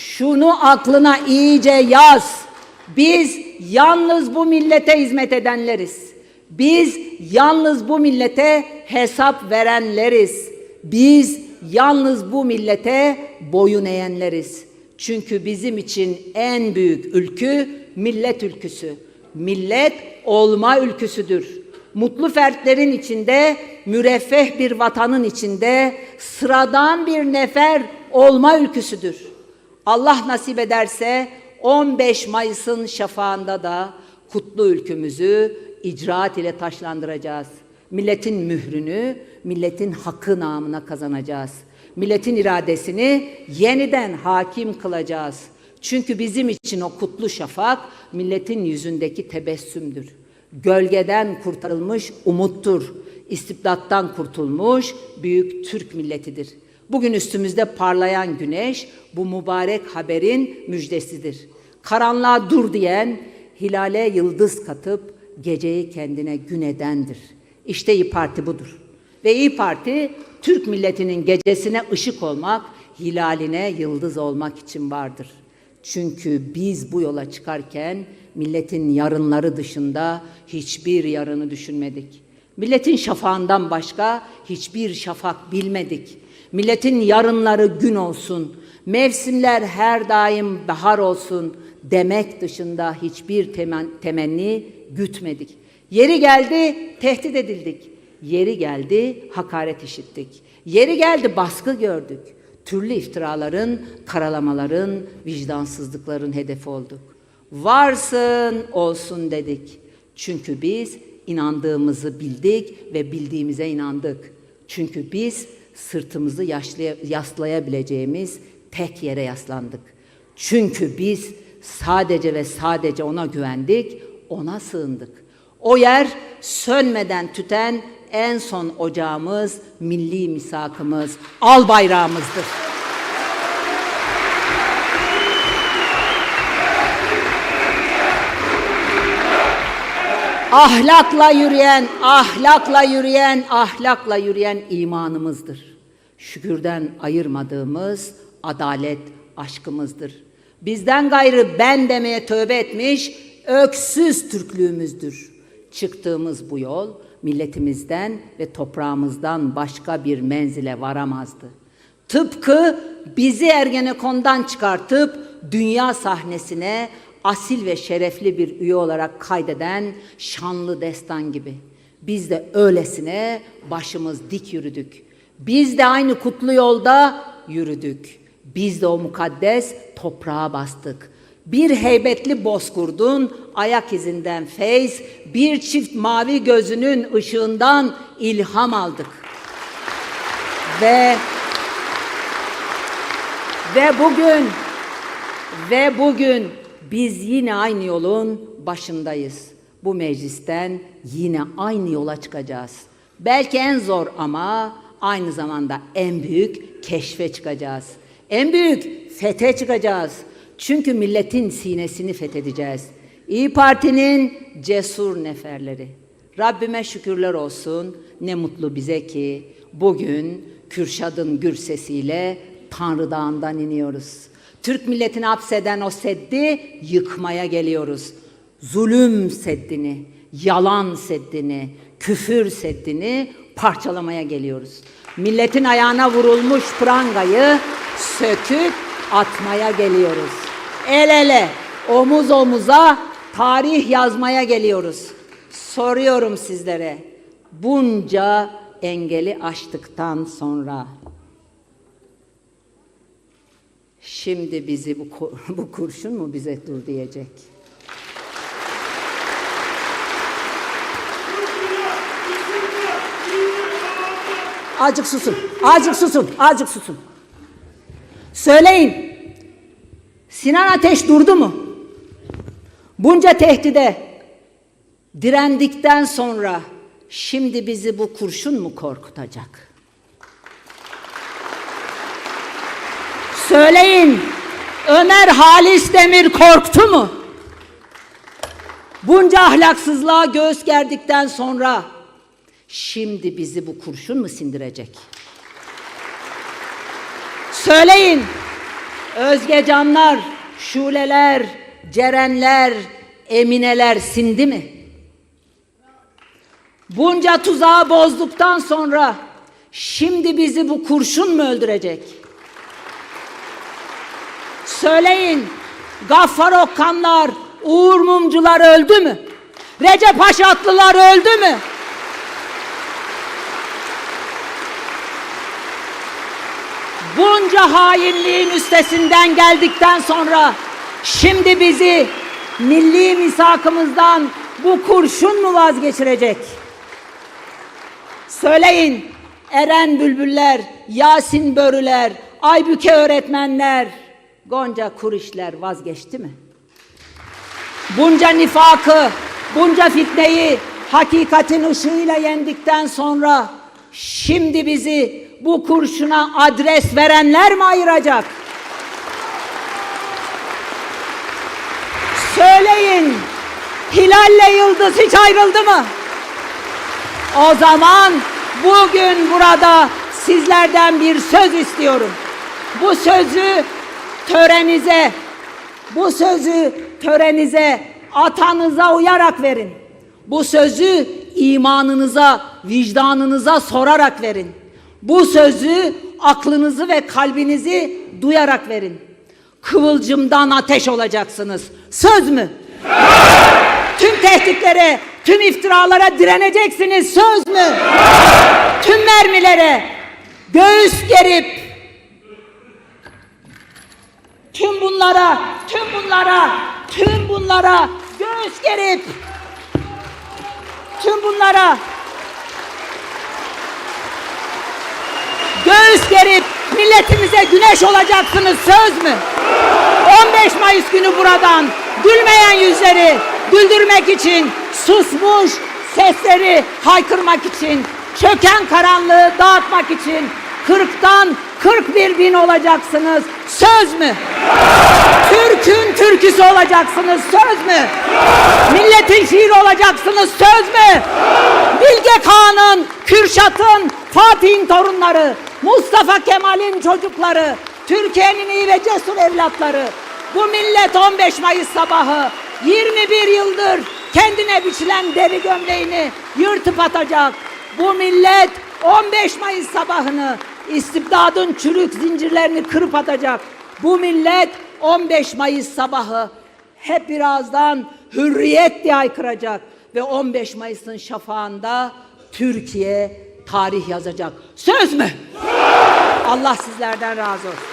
Şunu aklına iyice yaz. Biz yalnız bu millete hizmet edenleriz. Biz yalnız bu millete hesap verenleriz. Biz yalnız bu millete boyun eğenleriz. Çünkü bizim için en büyük ülkü millet ülküsü. Millet olma ülküsüdür. Mutlu fertlerin içinde, müreffeh bir vatanın içinde sıradan bir nefer olma ülküsüdür. Allah nasip ederse 15 Mayıs'ın şafağında da kutlu ülkümüzü icraat ile taşlandıracağız. Milletin mührünü, milletin hakkı namına kazanacağız. Milletin iradesini yeniden hakim kılacağız. Çünkü bizim için o kutlu şafak milletin yüzündeki tebessümdür. Gölgeden kurtarılmış umuttur. İstibdattan kurtulmuş büyük Türk milletidir. Bugün üstümüzde parlayan güneş bu mübarek haberin müjdesidir. Karanlığa dur diyen, hilale yıldız katıp geceyi kendine gün edendir. İşte İyi Parti budur. Ve İyi Parti Türk milletinin gecesine ışık olmak, hilaline yıldız olmak için vardır. Çünkü biz bu yola çıkarken milletin yarınları dışında hiçbir yarını düşünmedik. Milletin şafağından başka hiçbir şafak bilmedik. Milletin yarınları gün olsun, mevsimler her daim bahar olsun demek dışında hiçbir temen, temenni gütmedik. Yeri geldi tehdit edildik. Yeri geldi hakaret işittik. Yeri geldi baskı gördük. Türlü iftiraların, karalamaların, vicdansızlıkların hedefi olduk. Varsın olsun dedik. Çünkü biz inandığımızı bildik ve bildiğimize inandık. Çünkü biz sırtımızı yaslayabileceğimiz tek yere yaslandık. Çünkü biz sadece ve sadece ona güvendik, ona sığındık. O yer sönmeden tüten en son ocağımız, milli misakımız, al bayrağımızdır. Ahlakla yürüyen, ahlakla yürüyen, ahlakla yürüyen imanımızdır. Şükürden ayırmadığımız adalet aşkımızdır. Bizden gayrı ben demeye tövbe etmiş öksüz Türklüğümüzdür. Çıktığımız bu yol milletimizden ve toprağımızdan başka bir menzile varamazdı. Tıpkı bizi Ergenekon'dan çıkartıp dünya sahnesine asil ve şerefli bir üye olarak kaydeden şanlı destan gibi. Biz de öylesine başımız dik yürüdük. Biz de aynı kutlu yolda yürüdük. Biz de o mukaddes toprağa bastık. Bir heybetli bozkurdun ayak izinden feyz, bir çift mavi gözünün ışığından ilham aldık. Ve ve bugün ve bugün biz yine aynı yolun başındayız. Bu meclisten yine aynı yola çıkacağız. Belki en zor ama aynı zamanda en büyük keşfe çıkacağız. En büyük fete çıkacağız. Çünkü milletin sinesini fethedeceğiz. İyi Parti'nin cesur neferleri. Rabbime şükürler olsun. Ne mutlu bize ki bugün Kürşad'ın gür sesiyle Tanrı Dağı'ndan iniyoruz. Türk milletini hapseden o seddi yıkmaya geliyoruz. Zulüm seddini, yalan seddini, küfür seddini parçalamaya geliyoruz. Milletin ayağına vurulmuş prangayı söküp atmaya geliyoruz. El ele, omuz omuza tarih yazmaya geliyoruz. Soruyorum sizlere. Bunca engeli aştıktan sonra Şimdi bizi bu, bu kurşun mu bize dur diyecek? Azıcık susun, azıcık susun, azıcık susun. Söyleyin, Sinan Ateş durdu mu? Bunca tehdide direndikten sonra şimdi bizi bu kurşun mu korkutacak? Söyleyin, Ömer Halis Demir korktu mu? Bunca ahlaksızlığa göğüs gerdikten sonra şimdi bizi bu kurşun mu sindirecek? Söyleyin, Özgecanlar, Şuleler, Cerenler, Emineler sindi mi? Bunca tuzağı bozduktan sonra şimdi bizi bu kurşun mu öldürecek? Söyleyin, Gaffar Okkanlar, Uğur Mumcular öldü mü? Recep Haşatlılar öldü mü? Bunca hainliğin üstesinden geldikten sonra şimdi bizi milli misakımızdan bu kurşun mu vazgeçirecek? Söyleyin Eren Bülbüller, Yasin Börüler, Aybüke öğretmenler, Gonca Kurişler vazgeçti mi? Bunca nifakı, bunca fitneyi hakikatin ışığıyla yendikten sonra şimdi bizi bu kurşuna adres verenler mi ayıracak? Söyleyin, hilalle yıldız hiç ayrıldı mı? O zaman bugün burada sizlerden bir söz istiyorum. Bu sözü törenize, bu sözü törenize, atanıza uyarak verin. Bu sözü imanınıza, vicdanınıza sorarak verin. Bu sözü aklınızı ve kalbinizi duyarak verin. Kıvılcımdan ateş olacaksınız. Söz mü? Tüm tehditlere, tüm iftiralara direneceksiniz. Söz mü? Tüm mermilere göğüs gerip tüm bunlara, tüm bunlara, tüm bunlara göğüs gerip tüm bunlara göğüs gerip milletimize güneş olacaksınız söz mü? 15 Mayıs günü buradan gülmeyen yüzleri güldürmek için susmuş sesleri haykırmak için çöken karanlığı dağıtmak için kırktan 41 bin olacaksınız söz mü? Türk'ün türküsü olacaksınız söz mü? Milletin şiiri olacaksınız söz mü? Bilge Kağan'ın, Kürşat'ın, Fatih'in torunları, Mustafa Kemal'in çocukları, Türkiye'nin iyi ve cesur evlatları. Bu millet 15 Mayıs sabahı 21 yıldır kendine biçilen deri gömleğini yırtıp atacak. Bu millet 15 Mayıs sabahını istibdadın çürük zincirlerini kırıp atacak. Bu millet 15 Mayıs sabahı hep birazdan hürriyet diye haykıracak ve 15 Mayıs'ın şafağında Türkiye tarih yazacak. Söz mü? Allah sizlerden razı olsun.